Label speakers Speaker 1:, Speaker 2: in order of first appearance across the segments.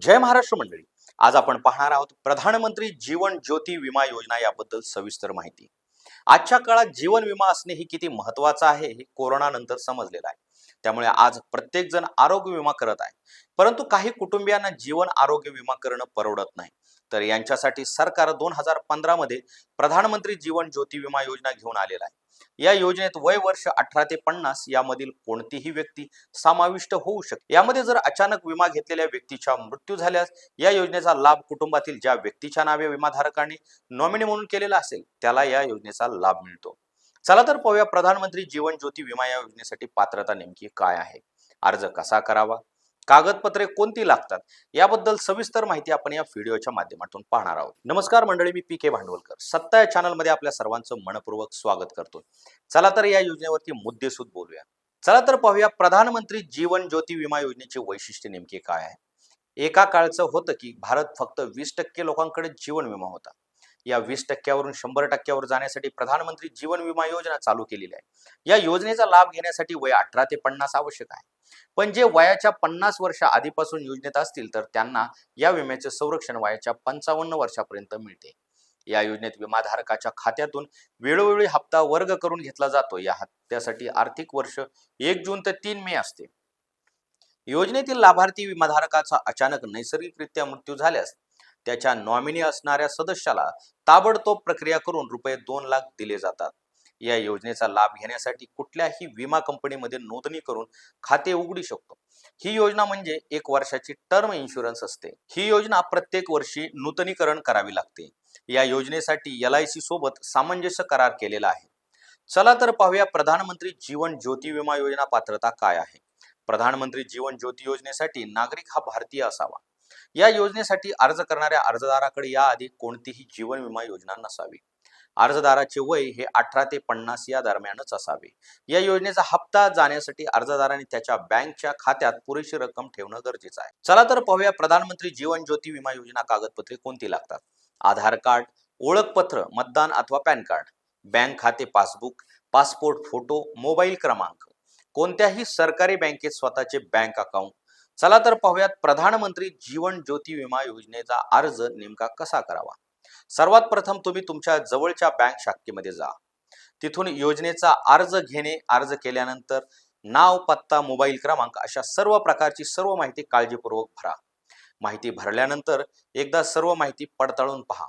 Speaker 1: जय महाराष्ट्र मंडळी. आज आपण पाहणार आहोत प्रधानमंत्री जीवन ज्योती विमा योजना याबद्दल सविस्तर माहिती. आजच्या काळात जीवन विमा असणे ही किती महत्वाचं आहे हे कोरोना नंतर समजलेलं आहे. त्यामुळे आज प्रत्येक जण आरोग्य विमा करत आहे. परंतु काही कुटुंबियांना जीवन आरोग्य विमा करणं परवडत नाही. तर यांच्यासाठी सरकार दोन हजार पंधरा मध्ये प्रधानमंत्री जीवन ज्योती विमा योजना घेऊन आलेला आहे. या योजनेत वय वर्ष अठरा ते पन्नास यामधील कोणतीही व्यक्ती समाविष्ट होऊ शकते. यामध्ये जर अचानक विमा घेतलेल्या व्यक्तीचा मृत्यू झाल्यास या योजनेचा लाभ कुटुंबातील ज्या व्यक्तीच्या नावे विमाधारकाने नॉमिनी म्हणून केलेला असेल त्याला या योजनेचा लाभ मिळतो. चला तर पाहूया प्रधानमंत्री जीवन ज्योती विमा या योजनेसाठी पात्रता नेमकी काय आहे? अर्ज कसा करावा? कागदपत्रे कोणती लागतात याबद्दल सविस्तर माहिती आपण या व्हिडिओच्या माध्यमातून पाहणार आहोत. नमस्कार मंडळी मी पी के भांडवलकर. सत्ता या चॅनलमध्ये आपल्या सर्वांचं मनपूर्वक स्वागत करतो. चला तर या योजनेवरती मुद्देसूद बोलूया. चला तर पाहूया प्रधानमंत्री जीवन ज्योती विमा योजनेचे वैशिष्ट्य नेमके काय आहे एका काळचं होतं की भारत फक्त वीस टक्के लोकांकडे जीवन विमा होता. या वीस टक्क्यावरून शंभर टक्क्यावर जाण्यासाठी प्रधानमंत्री जीवन विमा योजना चालू केलेली आहे. या योजनेचा लाभ घेण्यासाठी वय अठरा ते पन्नास आवश्यक आहे. पण जे वयाच्या पन्नास वर्ष आधीपासून योजनेत असतील तर त्यांना या विम्याचे संरक्षण वयाच्या पंचावन्न वर्षापर्यंत मिळते. या योजनेत विमाधारकाच्या खात्यातून वेळोवेळी हप्ता वर्ग करून घेतला जातो. या हप्त्यासाठी आर्थिक वर्ष एक जून ते तीन मे असते. योजनेतील लाभार्थी विमाधारकाचा अचानक नैसर्गिकरित्या मृत्यू झाल्यास त्याच्या नॉमिनी असणाऱ्या सदस्याला ताबडतोब प्रक्रिया करून रुपये दोन लाख दिले जातात. या योजनेचा लाभ घेण्यासाठी कुठल्याही विमा कंपनीमध्ये नोंदणी करून खाते उघडू शकतो. ही योजना म्हणजे एक वर्षाची टर्म इन्शुरन्स असते. ही योजना प्रत्येक वर्षी नूतनीकरण करावी लागते. या योजनेसाठी एल आय सी सोबत सामंजस्य करार केलेला आहे. चला तर पाहूया प्रधानमंत्री जीवन ज्योती विमा योजना पात्रता काय आहे. प्रधानमंत्री जीवन ज्योती योजनेसाठी नागरिक हा भारतीय असावा. या योजनेसाठी अर्ज करणाऱ्या अर्जदाराकडे याआधी कोणतीही जीवन विमा योजना नसावी. अर्जदाराचे वय हे अठरा ते पन्नास या दरम्यानच असावे. या योजनेचा हप्ता जाण्यासाठी अर्जदाराने त्याच्या बँकच्या खात्यात पुरेशी रक्कम ठेवणं गरजेचं आहे. चला तर पाहूया प्रधानमंत्री जीवन ज्योती विमा योजना कागदपत्रे कोणती लागतात? आधार कार्ड ओळखपत्र मतदान अथवा पॅन कार्ड बँक खाते पासबुक पासपोर्ट फोटो मोबाईल क्रमांक. कोणत्याही सरकारी बँकेत स्वतःचे बँक अकाउंट चला तर पाहूयात प्रधानमंत्री जीवन ज्योती विमा योजनेचा अर्ज नेमका कसा करावा? सर्वात प्रथम तुम्ही तुमच्या जवळच्या बँक शाखेमध्ये जा. तिथून योजनेचा अर्ज घेणे अर्ज केल्यानंतर नाव पत्ता मोबाईल क्रमांक अशा सर्व प्रकारची सर्व माहिती काळजीपूर्वक भरा. माहिती भरल्यानंतर एकदा सर्व माहिती पडताळून पहा.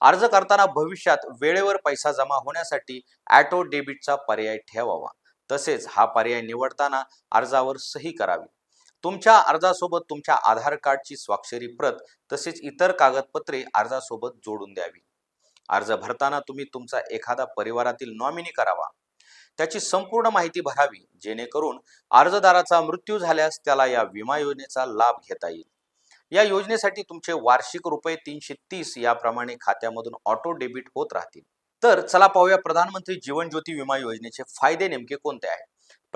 Speaker 1: अर्ज करताना भविष्यात वेळेवर पैसा जमा होण्यासाठी ॲटो डेबिटचा पर्याय ठेवावा. तसेच हा पर्याय निवडताना अर्जावर सही करावी. तुमच्या अर्जासोबत तुमच्या आधार कार्डची स्वाक्षरी प्रत तसेच इतर कागदपत्रे अर्जासोबत जोडून द्यावी. अर्ज भरताना तुम्ही तुमचा एखादा परिवारातील नॉमिनी करावा. त्याची संपूर्ण माहिती भरावी जेणेकरून अर्जदाराचा मृत्यू झाल्यास त्याला या विमा योजनेचा लाभ घेता येईल. या योजनेसाठी तुमचे वार्षिक रुपये तीनशे तीस याप्रमाणे खात्यामधून ऑटो डेबिट होत राहतील. तर चला पाहूया प्रधानमंत्री जीवन ज्योती विमा योजनेचे फायदे नेमके कोणते आहेत?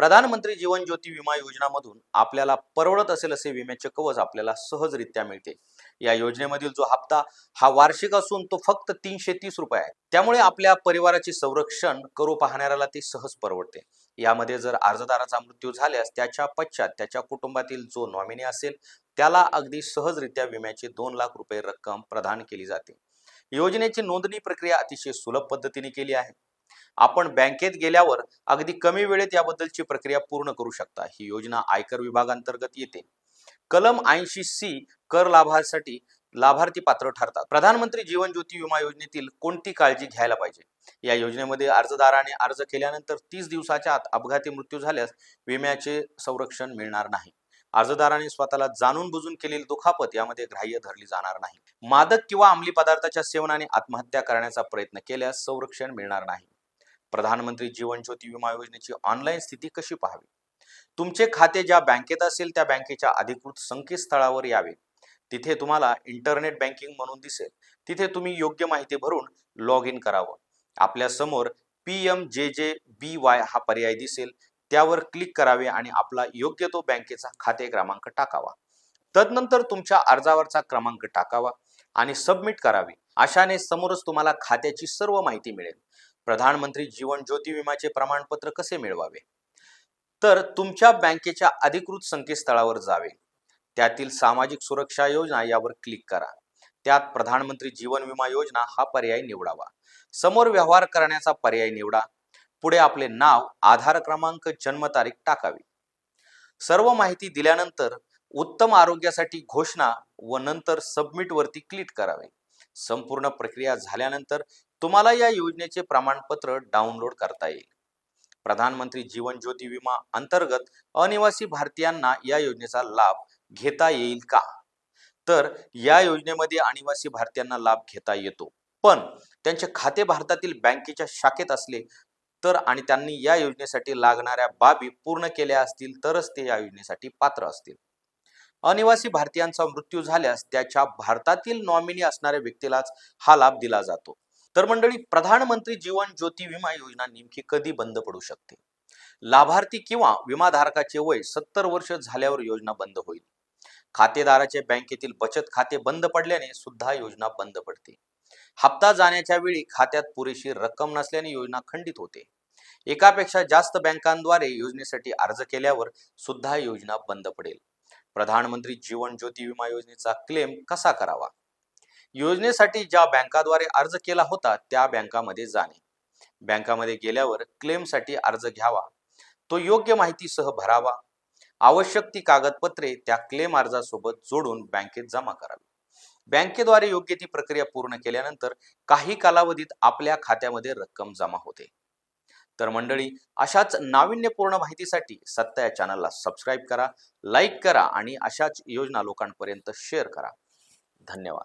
Speaker 1: प्रधानमंत्री जीवन ज्योती विमा योजनामधून आपल्याला परवडत असेल असे विम्याचे कवच आपल्याला सहजरित्या मिळते. या योजनेमधील जो हप्ता हा वार्षिक असून तो फक्त तीनशे तीस रुपये आहे. त्यामुळे आपल्या परिवाराचे संरक्षण करू पाहणाऱ्याला ते सहज परवडते. यामध्ये जर अर्जदाराचा मृत्यू झाल्यास त्याच्या पश्चात त्याच्या कुटुंबातील जो नॉमिनी असेल त्याला अगदी सहजरित्या विम्याचे दोन लाख रुपये रक्कम प्रदान केली जाते. योजनेची नोंदणी प्रक्रिया अतिशय सुलभ पद्धतीने केली आहे. आपण बँकेत गेल्यावर अगदी कमी वेळेत याबद्दलची प्रक्रिया पूर्ण करू शकता. ही योजना आयकर विभागांतर्गत येते. कलम ऐंशी सी कर लाभासाठी लाभार्थी पात्र ठरतात. प्रधानमंत्री जीवन ज्योती विमा योजनेतील कोणती काळजी घ्यायला पाहिजे? या योजनेमध्ये अर्जदाराने अर्ज केल्यानंतर तीस दिवसाच्या आत अपघाती मृत्यू झाल्यास विम्याचे संरक्षण मिळणार नाही. अर्जदाराने स्वतःला जाणून बुजून केलेली दुखापत यामध्ये ग्राह्य धरली जाणार नाही. मादक किंवा अंमली पदार्थाच्या सेवनाने आत्महत्या करण्याचा प्रयत्न केल्यास संरक्षण मिळणार नाही. प्रधानमंत्री जीवन ज्योती विमा योजनेची ऑनलाईन स्थिती कशी पाहावी? तुमचे खाते ज्या बँकेत असेल त्या बँकेच्या अधिकृत संकेतस्थळावर यावे. तिथे तुम्हाला इंटरनेट बँकिंग म्हणून दिसेल. तिथे तुम्ही योग्य माहिती भरून लॉग इन करावं. आपल्यासमोर पी एम जे जे बी वाय हा पर्याय दिसेल. त्यावर क्लिक करावे आणि आपला योग्य तो बँकेचा खाते क्रमांक टाकावा. तदनंतर तुमच्या अर्जावरचा क्रमांक टाकावा आणि सबमिट करावे. अशाने समोरच तुम्हाला खात्याची सर्व माहिती मिळेल. प्रधानमंत्री जीवन ज्योती विमाचे प्रमाणपत्र कसे मिळवावे? तर तुमच्या बँकेच्या अधिकृत संकेतस्थळावर जावे. त्यातील सामाजिक सुरक्षा योजना यावर क्लिक करा. त्यात प्रधानमंत्री जीवन विमा योजना हा पर्याय निवडावा. समोर व्यवहार करण्याचा पर्याय निवडा. पुढे आपले नाव आधार क्रमांक जन्मतारीख टाकावी. सर्व माहिती दिल्यानंतर उत्तम आरोग्यासाठी घोषणा व नंतर सबमिट वरती क्लिक करावे. संपूर्ण प्रक्रिया झाल्यानंतर तुम्हाला या योजनेचे प्रमाणपत्र डाउनलोड करता येईल. प्रधानमंत्री जीवन ज्योती विमा अंतर्गत अनिवासी भारतीयांना या योजनेचा लाभ घेता येईल का? तर या योजनेमध्ये अनिवासी भारतीयांना लाभ घेता येतो. पण त्यांचे खाते भारतातील बँकेच्या शाखेत असले तर आणि त्यांनी या योजनेसाठी लागणाऱ्या बाबी पूर्ण केल्या असतील तरच ते या योजनेसाठी पात्र असतील. अनिवासी भारतीयांचा मृत्यू झाल्यास त्याच्या भारतातील नॉमिनी असणाऱ्या व्यक्तीलाच हा लाभ दिला जातो. तर मंडळी प्रधानमंत्री जीवन ज्योती विमा योजना नेमकी कधी बंद पडू शकते? लाभार्थी किंवा विमाधारकाचे वय सत्तर वर्ष झाल्यावर योजना बंद होईल. खातेदाराचे बँकेतील बचत खाते बंद पडल्याने सुद्धा योजना बंद पडते. हप्ता जाण्याच्या वेळी खात्यात पुरेशी रक्कम नसल्याने योजना खंडित होते. एकापेक्षा जास्त बँकांद्वारे योजनेसाठी अर्ज केल्यावर सुद्धा योजना बंद पडेल. प्रधानमंत्री जीवन ज्योती विमा योजनेचा क्लेम कसा करावा? योजनेसाठी ज्या बँकाद्वारे अर्ज केला होता त्या बँकामध्ये जाणे. बँकामध्ये गेल्यावर क्लेमसाठी अर्ज घ्यावा. तो योग्य माहितीसह भरावा. आवश्यक ती कागदपत्रे त्या क्लेम अर्जासोबत जोडून बँकेत जमा करावी. बँकेद्वारे योग्य ती प्रक्रिया पूर्ण केल्यानंतर काही कालावधीत आपल्या खात्यामध्ये रक्कम जमा होते. तर मंडळी अशाच नाविन्यपूर्ण माहितीसाठी सत्ता या चॅनलला सबस्क्राईब करा लाईक करा आणि अशाच योजना लोकांपर्यंत शेअर करा. धन्यवाद.